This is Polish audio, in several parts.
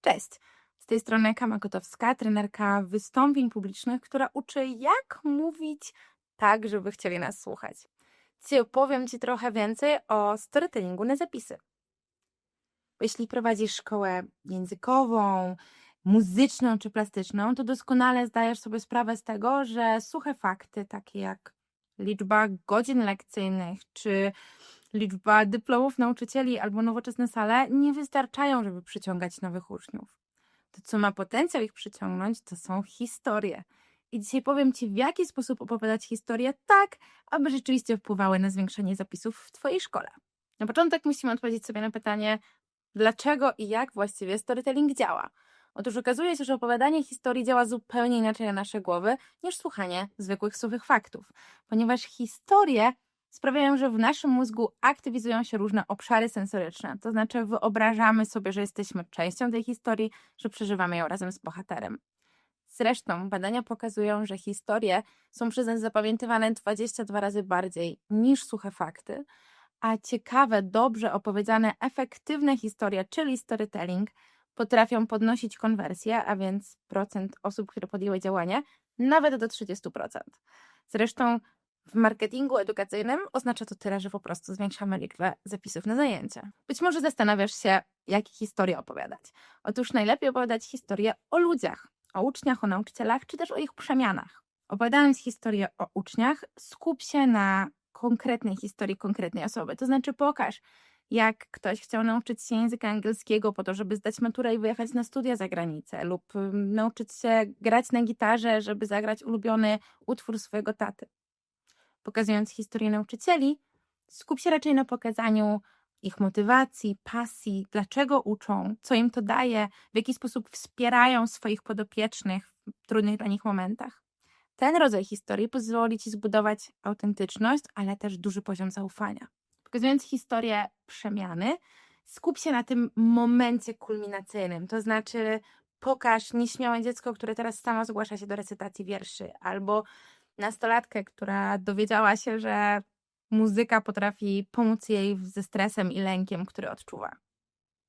Cześć! Z tej strony Kama Kotowska, trenerka wystąpień publicznych, która uczy jak mówić tak, żeby chcieli nas słuchać. Dzisiaj opowiem Ci trochę więcej o storytellingu na zapisy. Jeśli prowadzisz szkołę językową, muzyczną czy plastyczną, to doskonale zdajesz sobie sprawę z tego, że suche fakty, takie jak liczba godzin lekcyjnych czy liczba dyplomów nauczycieli albo nowoczesne sale nie wystarczają, żeby przyciągać nowych uczniów. To, co ma potencjał ich przyciągnąć, to są historie. I dzisiaj powiem Ci, w jaki sposób opowiadać historie tak, aby rzeczywiście wpływały na zwiększenie zapisów w Twojej szkole. Na początek musimy odpowiedzieć sobie na pytanie, dlaczego i jak właściwie storytelling działa. Otóż okazuje się, że opowiadanie historii działa zupełnie inaczej na nasze głowy niż słuchanie zwykłych suchych faktów, ponieważ historie sprawiają, że w naszym mózgu aktywizują się różne obszary sensoryczne. To znaczy, wyobrażamy sobie, że jesteśmy częścią tej historii, że przeżywamy ją razem z bohaterem. Zresztą badania pokazują, że historie są przez nas zapamiętywane 22 razy bardziej niż suche fakty, a ciekawe, dobrze opowiedziane, efektywne historie, czyli storytelling, potrafią podnosić konwersję, a więc procent osób, które podjęły działanie, nawet do 30%. Zresztą w marketingu edukacyjnym oznacza to tyle, że po prostu zwiększamy liczbę zapisów na zajęcia. Być może zastanawiasz się, jakie historie opowiadać. Otóż najlepiej opowiadać historie o ludziach, o uczniach, o nauczycielach, czy też o ich przemianach. Opowiadając historię o uczniach, skup się na konkretnej historii konkretnej osoby. To znaczy pokaż, jak ktoś chciał nauczyć się języka angielskiego po to, żeby zdać maturę i wyjechać na studia za granicę, lub nauczyć się grać na gitarze, żeby zagrać ulubiony utwór swojego taty pokazując historię nauczycieli, skup się raczej na pokazaniu ich motywacji, pasji, dlaczego uczą, co im to daje, w jaki sposób wspierają swoich podopiecznych w trudnych dla nich momentach. Ten rodzaj historii pozwoli ci zbudować autentyczność, ale też duży poziom zaufania. Pokazując historię przemiany, skup się na tym momencie kulminacyjnym, to znaczy pokaż nieśmiałe dziecko, które teraz samo zgłasza się do recytacji wierszy, albo nastolatkę, która dowiedziała się, że muzyka potrafi pomóc jej ze stresem i lękiem, który odczuwa.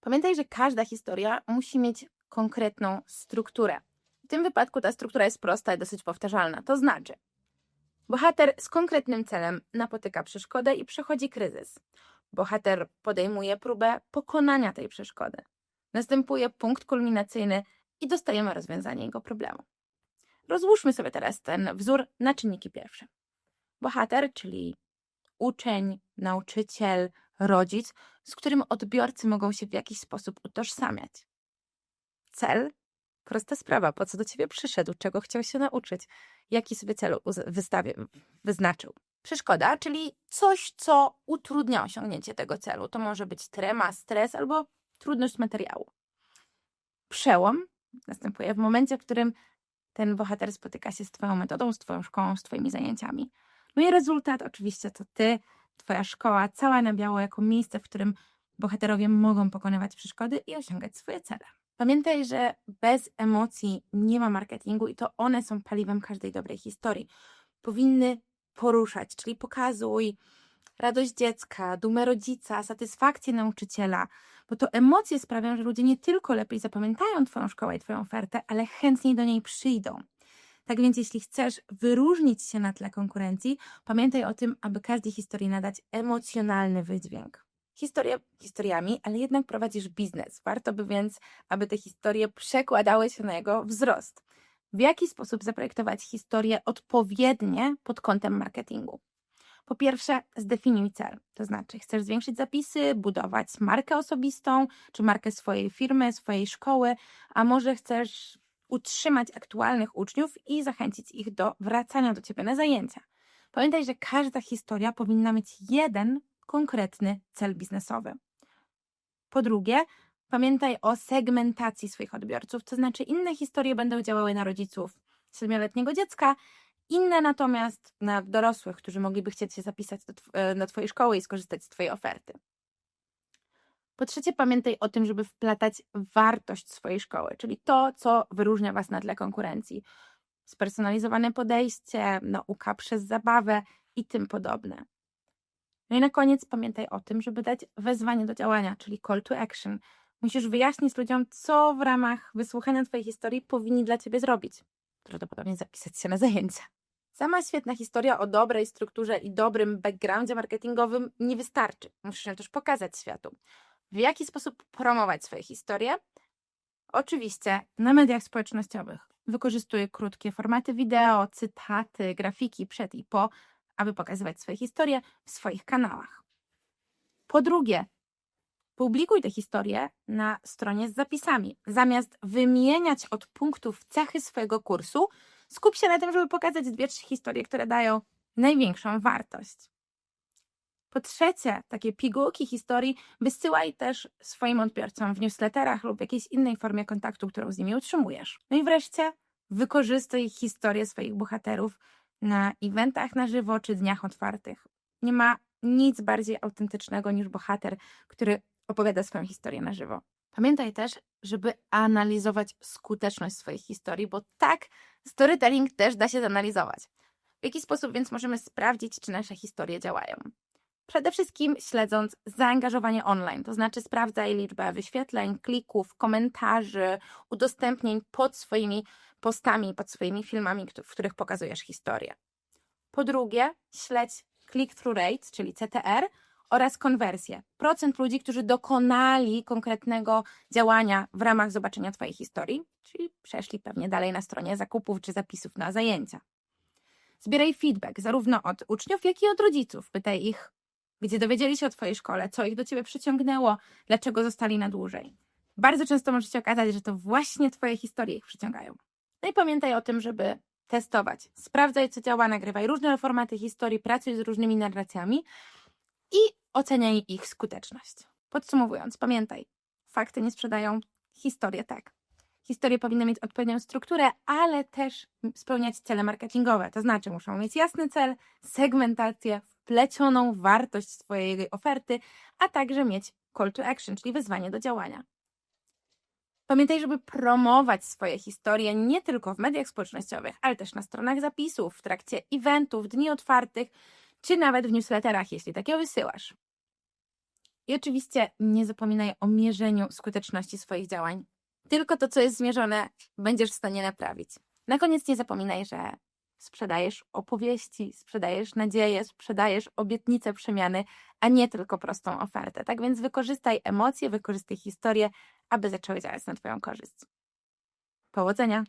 Pamiętaj, że każda historia musi mieć konkretną strukturę. W tym wypadku ta struktura jest prosta i dosyć powtarzalna. To znaczy, bohater z konkretnym celem napotyka przeszkodę i przechodzi kryzys. Bohater podejmuje próbę pokonania tej przeszkody. Następuje punkt kulminacyjny i dostajemy rozwiązanie jego problemu. Rozłóżmy sobie teraz ten wzór na czynniki pierwsze. Bohater, czyli uczeń, nauczyciel, rodzic, z którym odbiorcy mogą się w jakiś sposób utożsamiać. Cel? Prosta sprawa, po co do ciebie przyszedł, czego chciał się nauczyć, jaki sobie cel wystawie, wyznaczył. Przeszkoda, czyli coś, co utrudnia osiągnięcie tego celu. To może być trema, stres albo trudność materiału. Przełom następuje w momencie, w którym ten bohater spotyka się z Twoją metodą, z Twoją szkołą, z Twoimi zajęciami. No i rezultat oczywiście to Ty, Twoja szkoła, cała na biało, jako miejsce, w którym bohaterowie mogą pokonywać przeszkody i osiągać swoje cele. Pamiętaj, że bez emocji nie ma marketingu i to one są paliwem każdej dobrej historii. Powinny poruszać, czyli pokazuj, radość dziecka, dumę rodzica, satysfakcję nauczyciela, bo to emocje sprawiają, że ludzie nie tylko lepiej zapamiętają Twoją szkołę i Twoją ofertę, ale chętniej do niej przyjdą. Tak więc, jeśli chcesz wyróżnić się na tle konkurencji, pamiętaj o tym, aby każdej historii nadać emocjonalny wydźwięk. Historie historiami, ale jednak prowadzisz biznes. Warto by więc, aby te historie przekładały się na jego wzrost. W jaki sposób zaprojektować historie odpowiednie pod kątem marketingu? Po pierwsze, zdefiniuj cel. To znaczy, chcesz zwiększyć zapisy, budować markę osobistą, czy markę swojej firmy, swojej szkoły, a może chcesz utrzymać aktualnych uczniów i zachęcić ich do wracania do ciebie na zajęcia. Pamiętaj, że każda historia powinna mieć jeden konkretny cel biznesowy. Po drugie, pamiętaj o segmentacji swoich odbiorców, to znaczy inne historie będą działały na rodziców siedmioletniego dziecka, inne natomiast na dorosłych, którzy mogliby chcieć się zapisać e, do Twojej szkoły i skorzystać z Twojej oferty. Po trzecie, pamiętaj o tym, żeby wplatać wartość swojej szkoły, czyli to, co wyróżnia Was na tle konkurencji. Spersonalizowane podejście, nauka przez zabawę i tym podobne. No i na koniec pamiętaj o tym, żeby dać wezwanie do działania, czyli call to action. Musisz wyjaśnić ludziom, co w ramach wysłuchania Twojej historii powinni dla Ciebie zrobić. Prawdopodobnie zapisać się na zajęcia. Sama świetna historia o dobrej strukturze i dobrym backgroundzie marketingowym nie wystarczy. Musisz ją też pokazać światu. W jaki sposób promować swoje historie? Oczywiście na mediach społecznościowych. Wykorzystuję krótkie formaty wideo, cytaty, grafiki przed i po, aby pokazywać swoje historie w swoich kanałach. Po drugie, publikuj te historie na stronie z zapisami. Zamiast wymieniać od punktów cechy swojego kursu, skup się na tym, żeby pokazać dwie, trzy historie, które dają największą wartość. Po trzecie, takie pigułki historii wysyłaj też swoim odbiorcom w newsletterach lub jakiejś innej formie kontaktu, którą z nimi utrzymujesz. No i wreszcie, wykorzystuj historię swoich bohaterów na eventach na żywo czy dniach otwartych. Nie ma nic bardziej autentycznego niż bohater, który opowiada swoją historię na żywo. Pamiętaj też, żeby analizować skuteczność swoich historii, bo tak, storytelling też da się zanalizować. W jaki sposób więc możemy sprawdzić, czy nasze historie działają? Przede wszystkim śledząc zaangażowanie online, to znaczy sprawdzaj liczbę wyświetleń, klików, komentarzy, udostępnień pod swoimi postami, pod swoimi filmami, w których pokazujesz historię. Po drugie, śledź click-through rate, czyli CTR, oraz konwersję. Procent ludzi, którzy dokonali konkretnego działania w ramach zobaczenia Twojej historii, czyli przeszli pewnie dalej na stronie zakupów czy zapisów na zajęcia. Zbieraj feedback zarówno od uczniów, jak i od rodziców. Pytaj ich, gdzie dowiedzieli się o Twojej szkole, co ich do Ciebie przyciągnęło, dlaczego zostali na dłużej. Bardzo często może się okazać, że to właśnie Twoje historie ich przyciągają. No i pamiętaj o tym, żeby testować. Sprawdzaj, co działa, nagrywaj różne formaty historii, pracuj z różnymi narracjami i oceniaj ich skuteczność. Podsumowując, pamiętaj, fakty nie sprzedają, historie tak. Historie powinny mieć odpowiednią strukturę, ale też spełniać cele marketingowe. To znaczy, muszą mieć jasny cel, segmentację, wplecioną wartość swojej oferty, a także mieć call to action, czyli wyzwanie do działania. Pamiętaj, żeby promować swoje historie nie tylko w mediach społecznościowych, ale też na stronach zapisów, w trakcie eventów, dni otwartych, czy nawet w newsletterach, jeśli takie wysyłasz. I oczywiście nie zapominaj o mierzeniu skuteczności swoich działań. Tylko to, co jest zmierzone, będziesz w stanie naprawić. Na koniec nie zapominaj, że sprzedajesz opowieści, sprzedajesz nadzieję, sprzedajesz obietnice przemiany, a nie tylko prostą ofertę. Tak więc wykorzystaj emocje, wykorzystaj historię, aby zaczęły działać na Twoją korzyść. Powodzenia!